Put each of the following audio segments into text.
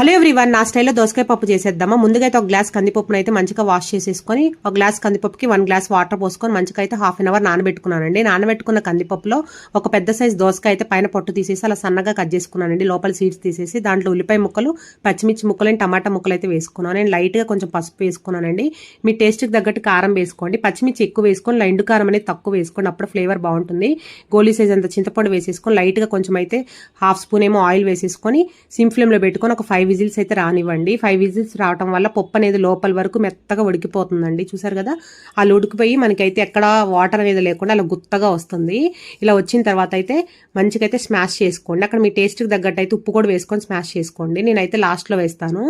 Hello everyone నా స్టైల్లో దోసకాయ పప్పు చేసేద్దామా? ముందుగా అయితే ఒక గ్లాస్ కందిపప్పును అయితే మంచిగా వాష్ చేసేసుకొని ఒక గ్లాస్ కందిపప్పుకి వన్ గ్లాస్ వాటర్ పోసుకొని మంచిగా అయితే హాఫ్ అన్ అవర్ నానబెట్టుకున్నానండి. నానబెట్టుకున్న కందిపప్పులో ఒక పెద్ద సైజ్ దోసకాయ అయితే పైన పొట్టు తీసేసి అలా సన్నగా కట్ చేసుకున్నానండి. లోపల సీడ్స్ తీసేసి దాంట్లో ఉల్లిపాయ ముక్కలు పచ్చిమిర్చి ముక్కలు టమాటా ముక్కలు అయితే వేసుకున్నాను. నేను లైట్గా కొంచెం పసుపు వేసుకున్నానండి. మీ టేస్ట్కి తగ్గట్టు కారం వేసుకోండి. పచ్చిమిర్చి ఎక్కువ వేసుకొని ఎండు కారం అనేది తక్కువ వేసుకోండి. అప్పుడు ఫ్లేవర్ బాగుంటుంది. గోలీ సైజ్ అంత చింతపండు వేసేసుకొని లైట్గా కొంచెం అయితే హాఫ్ స్పూన్ ఏమో ఆయిల్ వేసేసుకొని సిమ్ ఫ్లేమ్లో పెట్టుకొని ఒక ఫైవ్ విజిల్స్ అయితే రానివ్వండి. ఫైవ్ విజిల్స్ రావటం వల్ల పప్పు అనేది లోపల వరకు మెత్తగా ఉడికిపోతుందండి. చూసారు కదా? అలా ఉడికిపోయి మనకైతే ఎక్కడ వాటర్ అనేది లేకుండా అలా గుత్తగా వస్తుంది. ఇలా వచ్చిన తర్వాత అయితే మంచిగా అయితే స్మాష్ చేసుకోండి. అక్కడ మీ టేస్ట్కి తగ్గట్టు అయితే ఉప్పు కూడా వేసుకొని స్మాష్ చేసుకోండి. నేనైతే లాస్ట్లో వేస్తాను.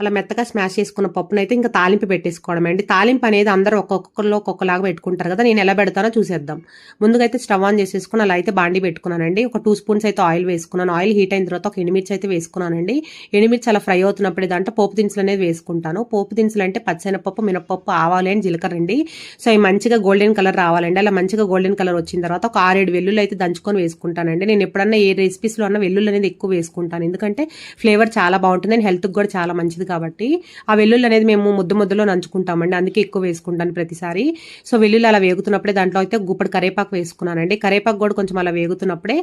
అలా మెత్తగా స్మాష్ చేసుకున్న పప్పునైతే ఇంకా తాలింపు పెట్టేసుకోవడం అండి. తాలింపు అనేది అందరూ ఒక్కొక్కరిలో ఒక్కొక్కలాగా పెట్టుకుంటారు కదా నేను ఎలా పెడతానో చూసేద్దాం. ముందుగా అయితే స్టవ్ ఆన్ చేసేసుకుని అలా అయితే బాండి పెట్టుకున్నానండి. ఒక టూ స్పూన్స్ అయితే ఆయిల్ వేసుకున్నాను. ఆయిల్ హీట్ అయిన తర్వాత ఒక ఎండుమిర్చి అయితే వేసుకున్నానండి. ఎండుమిర్చి అలా ఫ్రై అవుతున్నప్పుడు దాంట్లో పోపు దినుసులు అనేది వేసుకుంటాను. పోపు దినుసులు అంటే పచ్చనపప్పు మినపప్పు ఆవాలి అని జీలకర్ర అండి. సో అవి మంచిగా గోల్డెన్ కలర్ రావాలండి. అలా మంచిగా గోల్డెన్ కలర్ వచ్చిన తర్వాత ఒక ఆరేడు వెల్లుల్లు అయితే దంచుకొని వేసుకుంటానండి. నేను ఎప్పుడన్నా ఏ రెసిపీస్లో అన్న వెల్లుల్లు అనేది ఎక్కువ వేసుకుంటాను. ఎందుకంటే ఫ్లేవర్ చాలా బాగుంటుంది అండ్ హెల్త్కి కూడా చాలా మంచిది కాబట్టి ఆ వెల్లుల్లి అనేది మేము ముద్దు ముద్దలో నంచుకుంటామండి. అందుకే ఎక్కువ వేసుకుంటాను ప్రతిసారి. సో వెల్లుల్లి అలా వేగుతున్నప్పుడే దాంట్లో అయితే గుప్పటి కరేపాకు వేసుకున్నానండి. కరేపాకు కూడా కొంచెం అలా వేగుతున్నప్పుడే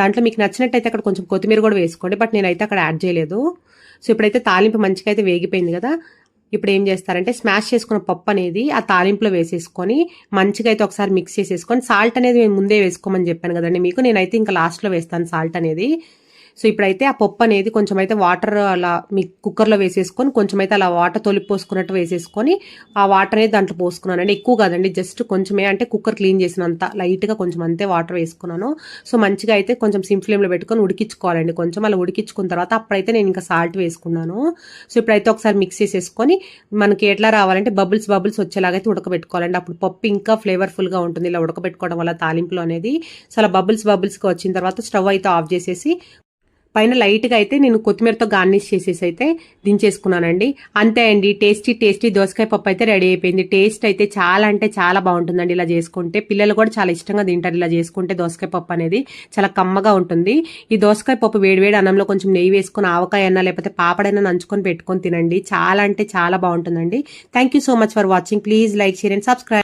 దాంట్లో మీకు నచ్చినట్టయితే అక్కడ కొంచెం కొత్తిమీర కూడా వేసుకోండి. బట్ నేనైతే అక్కడ యాడ్ చేయలేదు. సో ఇప్పుడైతే తాలింపు మంచిగా అయితే వేగిపోయింది కదా. ఇప్పుడు ఏం చేస్తారంటే స్మాష్ చేసుకున్న పప్పు అనేది ఆ తాలింపులో వేసేసుకొని మంచిగా అయితే ఒకసారి మిక్స్ చేసేసుకొని సాల్ట్ అనేది మేము ముందే వేసుకోమని చెప్పాను కదండి మీకు. నేనైతే ఇంకా లాస్ట్లో వేస్తాను సాల్ట్ అనేది. సో ఇప్పుడైతే ఆ పప్పు అనేది కొంచెం అయితే వాటర్ అలా మీ కుక్కర్లో వేసేసుకొని కొంచెం అయితే అలా వాటర్ తొలిపి పోసుకున్నట్టు వేసేసుకొని ఆ వాటర్ అనేది దాంట్లో పోసుకున్నానండి. ఎక్కువ కాదండి జస్ట్ కొంచెమే. అంటే కుక్కర్ క్లీన్ చేసినంత లైట్గా కొంచెం అంతే వాటర్ వేసుకున్నాను. సో మంచిగా అయితే కొంచెం సిమ్ ఫ్లేమ్లో పెట్టుకొని ఉడికించుకోవాలండి. కొంచెం అలా ఉడికించుకున్న తర్వాత అప్పుడైతే నేను ఇంకా సాల్ట్ వేసుకున్నాను. సో ఇప్పుడైతే ఒకసారి మిక్స్ చేసేసుకొని మనకి ఎట్లా రావాలంటే బబుల్స్ బబుల్స్ వచ్చేలాగైతే ఉడకబెట్టుకోవాలండి. అప్పుడు పప్పు ఇంకా ఫ్లేవర్ఫుల్గా ఉంటుంది. ఇలా ఉడకబెట్టుకోవడం వల్ల తాలింపులో అనేది సో అలా బబుల్స్ బబుల్స్గా వచ్చిన తర్వాత స్టవ్ అయితే ఆఫ్ చేసేసి పైన లైట్గా అయితే నేను కొత్తిమీరతో గార్నిష్ చేసేసి అయితే దించేసుకున్నానండి. అంతే అండి. టేస్టీ టేస్టీ దోసకాయ పప్పు అయితే రెడీ అయిపోయింది. టేస్ట్ అయితే చాలా అంటే చాలా బాగుంటుందండి ఇలా చేసుకుంటే. పిల్లలు కూడా చాలా ఇష్టంగా తింటారు ఇలా చేసుకుంటే దోసకాయ పప్పు అనేది. చాలా కమ్మగా ఉంటుంది. ఈ దోసకాయ పప్పు వేడివేడి అన్నంలో కొంచెం నెయ్యి వేసుకుని ఆవకాయ అన్న లేకపోతే పాపడైనా నంచుకొని పెట్టుకొని తినండి. చాలా అంటే చాలా బాగుంటుందండి. Thank so much for watching please like share and subscribe